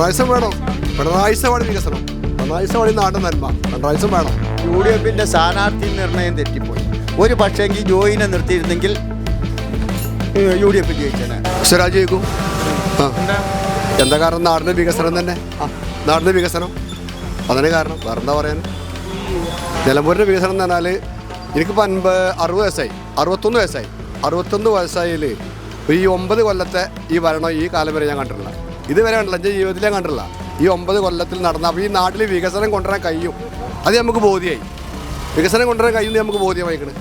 പിണറായിസം വേണം. പിണറായിസമാണ് വികസനം. പിണറായിസമാണ് ഈ നാട്ടിൽ നന്മ. പിണറായിസം വേണം. യു ഡി എഫിന്റെ സ്ഥാനാർത്ഥി നിർണയം തെറ്റിപ്പോയി. ഒരു പക്ഷേങ്കിൽ ജോയിനെ നിർത്തിയിരുന്നെങ്കിൽ യു ഡി എഫ് ജയിച്ചേനെ. സ്വരാജ് ജയിക്കും. എന്താ? കാരണം നാടിന്റെ വികസനം തന്നെ? ആ നാടിന്റെ വികസനം. അതിന് കാരണം വേറെ എന്താ പറയാൻ നിലമ്പൂരിന്റെ വികസനം എന്ന് പറഞ്ഞാൽ എനിക്കിപ്പോൾ അൻപത് അറുപത് വയസ്സായി. അറുപത്തൊന്ന് വയസ്സായി. അറുപത്തൊന്ന് വയസ്സായാൽ ഈ ഒമ്പത് കൊല്ലത്തെ ഈ ഭരണം ഈ കാലം വരെ ഞാൻ കണ്ടിട്ടില്ല. ഇതുവരെ കണ്ടില്ല. എന്റെ ജീവിതത്തിലേ കണ്ടില്ല ഈ ഒമ്പത് കൊല്ലത്തിൽ നടന്ന അപ്പോൾ ഈ നാട്ടിൽ വികസനം കൊണ്ടുവരാൻ കഴിയും. അത് നമുക്ക് ബോധ്യമായി വികസനം കൊണ്ടുവരാൻ കഴിയുമെന്ന് നമുക്ക് ബോധ്യമായിക്കണ്.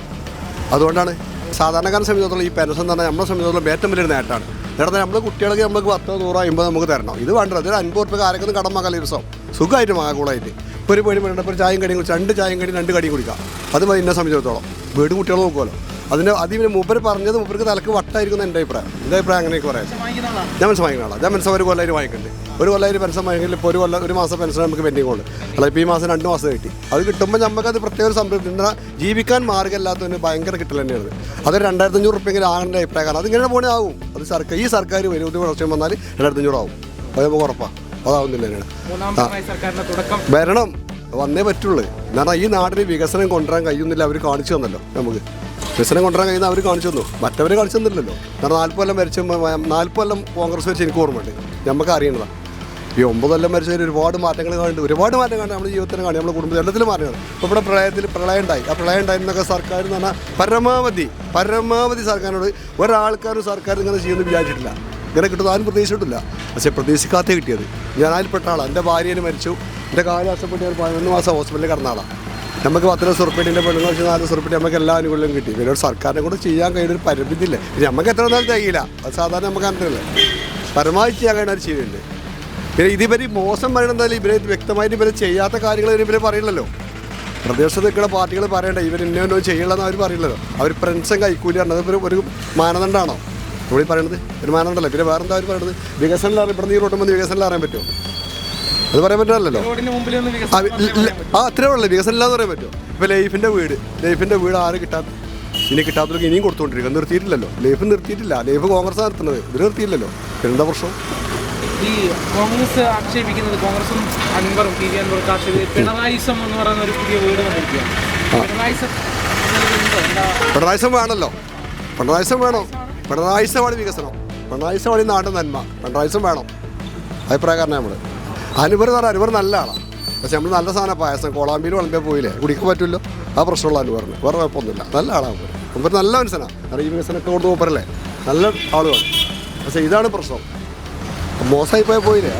അതുകൊണ്ടാണ് സാധാരണക്കാരൻ സംബന്ധിച്ചിടത്തോളം ഈ പെൻഷൻ പറഞ്ഞാൽ നമ്മളെ സംബന്ധിച്ചിടത്തോളം ഏറ്റവും വലിയൊരു നേട്ടമാണ്. നേട്ടം നമ്മൾ കുട്ടികൾക്ക് നമുക്ക് പത്തോ നൂറോ അമ്പത് നമുക്ക് തരണം. ഇത് വേണ്ടത് ഒരു അൻപത് റുപ്യ ആരൊക്കെ കടം മകൽ ദിവസം സുഖമായിട്ട് മകാകൂളായിട്ട് ഇപ്പോൾ ഒരു പേടി വേണ്ട ഇപ്പോൾ ചായയും കടിയും കുടിച്ചു രണ്ട് ചായയും കടിയും രണ്ട് കടിയും കുടിക്കാം. അത് മതി എന്നെ സംബന്ധിച്ചിടത്തോളം. വീട് കുട്ടികൾ നോക്കുമല്ലോ അതിന് അതിന് മൂപ്പര് പറഞ്ഞത് മൂപ്പർക്ക് തലക്ക് വട്ടായിരിക്കും എന്റെ അഭിപ്രായം. എന്റെ അഭിപ്രായം അങ്ങനെയൊക്കെ പറയാം. ഞാൻ പെൻഷൻ വാങ്ങിക്കുന്ന ആളാണ് ഞാൻ പെൻഷൻ ഒരു കൊല്ലം വാങ്ങിക്കുന്നുണ്ട് ഒരു കൊല്ലം പെൻഷൻ വാങ്ങിക്കില്ല ഇപ്പോൾ ഒരു കൊല്ലം ഒരു മാസം പെൻഷൻ നമുക്ക് പെൻഡിങ് ഉണ്ട് അല്ല ഇപ്പോൾ ഈ മാസം രണ്ട് മാസം കിട്ടി. അത് കിട്ടുമ്പോൾ നമുക്കത് പ്രത്യേക ഒരു സംതൃപ്തി ജീവിക്കാൻ മാർഗമില്ലാത്തതിന് ഭയങ്കര കിട്ടൽ തന്നെയാണ്. അത് രണ്ടായിരത്തി അഞ്ഞൂറ് റുപ്യെങ്കിലും ആകേണ്ട അഭിപ്രായം കാരണം അതിങ്ങനെ പോണേ ആവും. അത് സർക്കാർ ഈ സർക്കാർ വരും. ഒരു വർഷം വന്നാൽ രണ്ടായിരത്തി അഞ്ഞൂറ് ആവും. അത് നമുക്ക് ഉറപ്പാണ് അതാവുന്നില്ല വരണം. വന്നേ പറ്റുള്ളൂ. കാരണം ഈ നാടിന് വികസനം കൊണ്ടുവരാൻ കഴിയുന്നില്ല. അവർ കാണിച്ചു തന്നല്ലോ നമുക്ക്. വികസനം കൊണ്ടുവരാൻ കഴിയുന്ന അവർ കാണിച്ചു തന്നു. മറ്റവർ കാണിച്ചു തന്നില്ലല്ലോ. കാരണം നാൽപ്പത് ഭരിച്ച നാൽപ്പത് കോൺഗ്രസ് വെച്ച് എനിക്ക് ഓർമ്മയുണ്ട്. നമുക്ക് അറിയണതാണ് ഈ ഒമ്പത് കൊല്ലം ഭരിച്ചതിൽ ഒരുപാട് മാറ്റങ്ങൾ കാണുന്നുണ്ട്. ഒരുപാട് മാറ്റം കാണും നമ്മുടെ ജീവിതത്തിന് കാണും നമ്മുടെ കുടുംബത്തിൽ എല്ലാത്തിലും മാറ്റങ്ങൾ. ഇപ്പോൾ ഇവിടെ പ്രളയത്തിൽ പ്രളയം ഉണ്ടായി. ആ പ്രളയം ഉണ്ടായി എന്നൊക്കെ സർക്കാർ എന്ന് പറഞ്ഞാൽ പരമാവധി പരമാവധി സർക്കാരിനോട് ഒരാൾക്കാരും സർക്കാർ ഇങ്ങനെ ചെയ്യുമെന്ന് വിചാരിച്ചിട്ടില്ല. ഇങ്ങനെ കിട്ടുന്ന ആരും പ്രതീക്ഷിച്ചിട്ടില്ല. പക്ഷേ പ്രതീക്ഷിക്കാത്ത കിട്ടിയത്. ഞാനതിൽപ്പെട്ട ആളാണ് എന്റെ ഭാര്യയിൽ മരിച്ചു. എന്റെ കാൽ നഷ്ടപ്പെട്ട് ഞാൻ പതിനൊന്ന് മാസം ഹോസ്പിറ്റലിൽ കിടന്ന ആളാണ് നമുക്ക് പത്ത് ലക്ഷം ഉറുപ്പിന്റെ പെണ്ണുങ്ങൾ വെച്ച് നാല് ലക്ഷം ഉറുപ്പിന്റെ നമുക്ക് എല്ലാ ആനുകൂല്യം കിട്ടി. പിന്നെ ഒരു സർക്കാരിനെ കൊണ്ട് ചെയ്യാൻ കഴിയുന്ന ഒരു പരിമിതി ഇല്ല നമുക്ക് എത്ര നാൾ തികയില്ല. അത് സാധാരണ നമുക്ക് അങ്ങനെയല്ലേ പരമാവധി ചെയ്യാൻ കഴിയുന്ന ഒരു ചെയ്യുന്നുണ്ട് പിന്നെ ഇതിവർ മോശം പറയണമെന്നാൽ ഇവരെ വ്യക്തമായിട്ട് ഇവർ ചെയ്യാത്ത കാര്യങ്ങൾ ഇവർ പറയില്ലല്ലോ. പ്രദേശത്ത് നിൽക്കുന്ന പാർട്ടികൾ പറയണ്ട ഇവർ ഇന്നോ ചെയ്യണമെന്ന് അവർ പറയില്ലല്ലോ. അവർ ഫ്രണ്ട്സും കൈക്കൂലിയാണ് അത് ഒരു- മാനദണ്ഡമാണോ? ഇവിടെ പറയണത് ഒരു മാനദണ്ഡമല്ല? പിന്നെ വേറെന്താ അവർ പറയണത്? വികസനം അറിയാം ഇവിടെ ഈ റോട്ടുമ്പോൾ വികസനം അറിയാൻ പറ്റുമോ? അത് പറയാൻ പറ്റില്ലല്ലോ ആ, അത്രേ ഉള്ളൂ. വികസനം ഇല്ലാന്ന് പറയാൻ പറ്റുമോ? ഇപ്പൊ ലൈഫിന്റെ വീട്. ലൈഫിന്റെ വീട് ആര് കിട്ടാത്ത ഇനി കിട്ടാത്തവർക്ക് ഇനിയും കൊടുത്തോണ്ടിരിക്കും. നിർത്തിയിട്ടില്ലല്ലോ. ലൈഫ് നിർത്തിയിട്ടില്ല. ലൈഫ് കോൺഗ്രസ് നിർത്തുന്നത് ഇവർ നിർത്തിയില്ലല്ലോ എന്താ പ്രശ്നം? ഈ കോൺഗ്രസ് ആക്ഷേപിക്കുന്നത് കോൺഗ്രസും അൻവറും പി വി അൻവറും ആക്ഷേപിക്കുന്നത് പിണറായിസം എന്ന് പറയുന്ന ഒരു പുതിയ വീട് വന്നിരിക്കുകയാണ്. പിണറായിസം പിണറായിസം വേണമല്ലോ പിണറായിസം വേണം? പിണറായിസമാണ് വികസനം. പിണറായിസമാണ് ഈ നാടിൻ നന്മ. പിണറായിസം വേണം. അഭിപ്രായക്കാരനെ നമ്മൾ എന്ന് പറഞ്ഞാൽ അനുവർ നല്ല ആളാണ് പക്ഷെ നമ്മൾ നല്ല സാധനം പായസം കോളാമ്പിയിൽ വിളമ്പിയാൽ പോയില്ലേ? കുടിക്കാൻ പറ്റുമല്ലോ ആ പ്രശ്നമുള്ള അനുപറിന്. വേറെ കുഴപ്പമൊന്നുമില്ല. നല്ല ആളാണ് മുമ്പ് നല്ല മനുഷ്യനാണ് കാരണം ഈ കൊണ്ട് പോപ്പറല്ലേ നല്ല ആളുമാണ് പക്ഷേ ഇതാണ് പ്രശ്നം. മോശമായി പോയാൽ പോയില്ലേ?